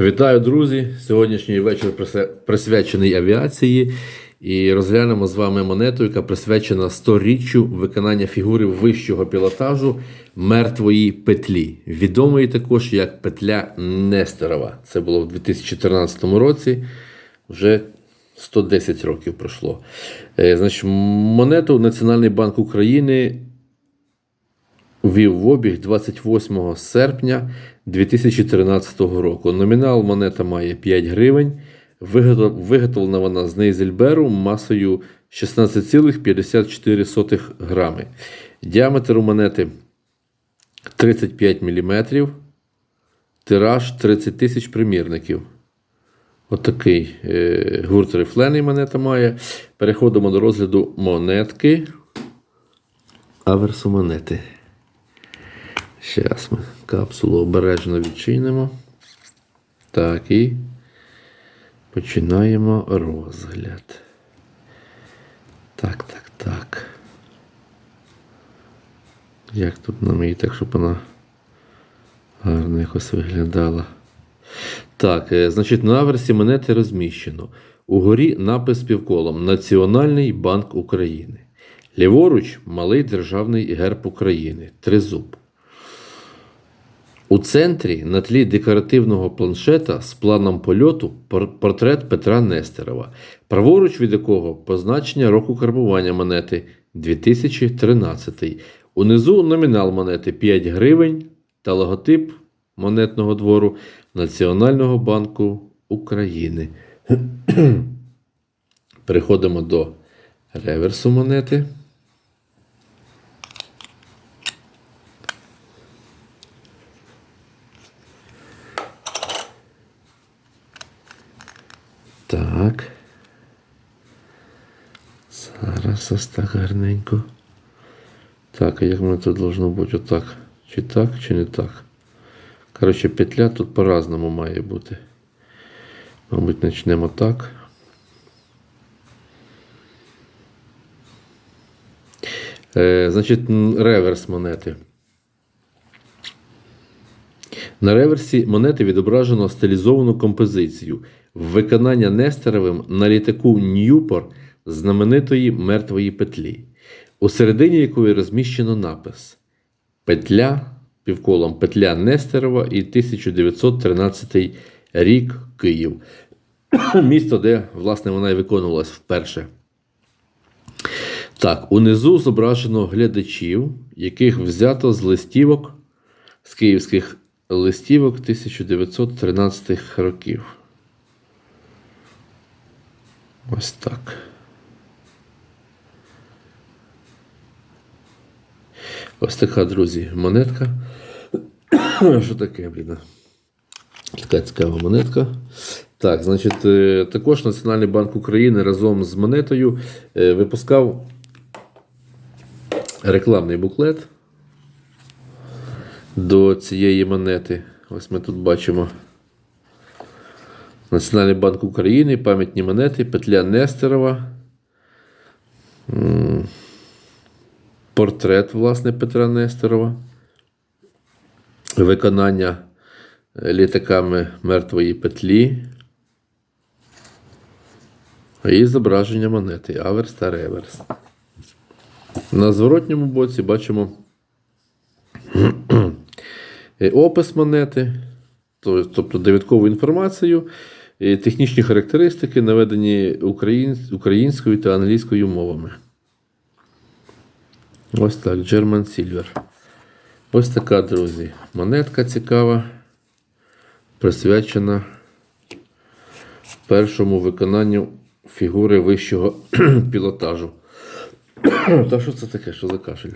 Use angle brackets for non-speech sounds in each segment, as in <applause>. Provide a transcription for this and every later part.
Вітаю, друзі! Сьогоднішній вечір присвячений авіації. І розглянемо з вами монету, яка присвячена 100-річчю виконання фігури вищого пілотажу мертвої петлі, відомої також як петля Нестерова. Це було в 2014 році. Вже 110 років пройшло. Е, Значить, монету Національний банк України ввів в обіг 28 серпня 2013 року. Номінал монета має 5 гривень. Виготовлена вона з нейзельберу масою 16,54 грами. Діаметр у монети 35 мм. Тираж 30 тисяч примірників. Отакий е, гурт рифлений монета має. Переходимо до розгляду монетки. Аверсу монети. Зараз ми капсулу обережно відчинимо. Так, і починаємо розгляд. Так, так, так. Як тут нам її так, щоб вона гарно якось виглядала. Так, е, значить, на аверсі монети розміщено. Угорі напис півколом Національний банк України. Ліворуч малий державний герб України. Тризуб. У центрі на тлі декоративного планшета з планом польоту портрет Петра Нестерова, праворуч від якого позначення року карбування монети 2013. Унизу номінал монети 5 гривень та логотип монетного двору Національного банку України. <clears throat> Переходимо до реверсу монети. Так. Зараз ось так гарненько. Так, а як воно тут должно бути? Отак. Чи так, чи не так? Коротше, петля тут по-разному має бути. Мабуть, почнемо так. Е, значить, реверс монети. На реверсі монети відображено стилізовану композицію виконання Нестеровим на літаку Ньюпор знаменитої мертвої петлі, у середині якої розміщено напис Петля півколом Петля Нестерова і 1913 рік Київ. <coughs> Місто, де, власне, вона і виконувалась вперше. Так, унизу зображено глядачів, яких взято з листівок з київських листівок 1913 років. Ось так. Ось така, друзі, монетка. <coughs> Що таке, блін? Така цікава монетка. Так, значить, е, також Національний банк України разом з монетою е, випускав рекламний буклет до цієї монети. Ось ми тут бачимо. Національний банк України, пам'ятні монети, петля Нестерова. Портрет, власне, Петра Нестерова. Виконання е, літаками мертвої петлі. І зображення монети Аверс та реверс. На зворотньому боці бачимо опис монети, тобто довідкову інформацію, е, технічні характеристики, наведені українською та англійською мовами. Ось так, German Silver. Ось така, друзі, монетка цікава, присвячена першому виконанню фігури вищого <clears throat> пілотажу. <clears throat> Та що це таке? Що за кашель?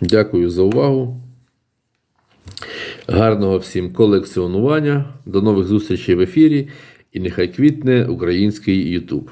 Дякую за увагу. Гарного всім колекціонування. До нових зустрічей в ефірі. І нехай квітне український YouTube.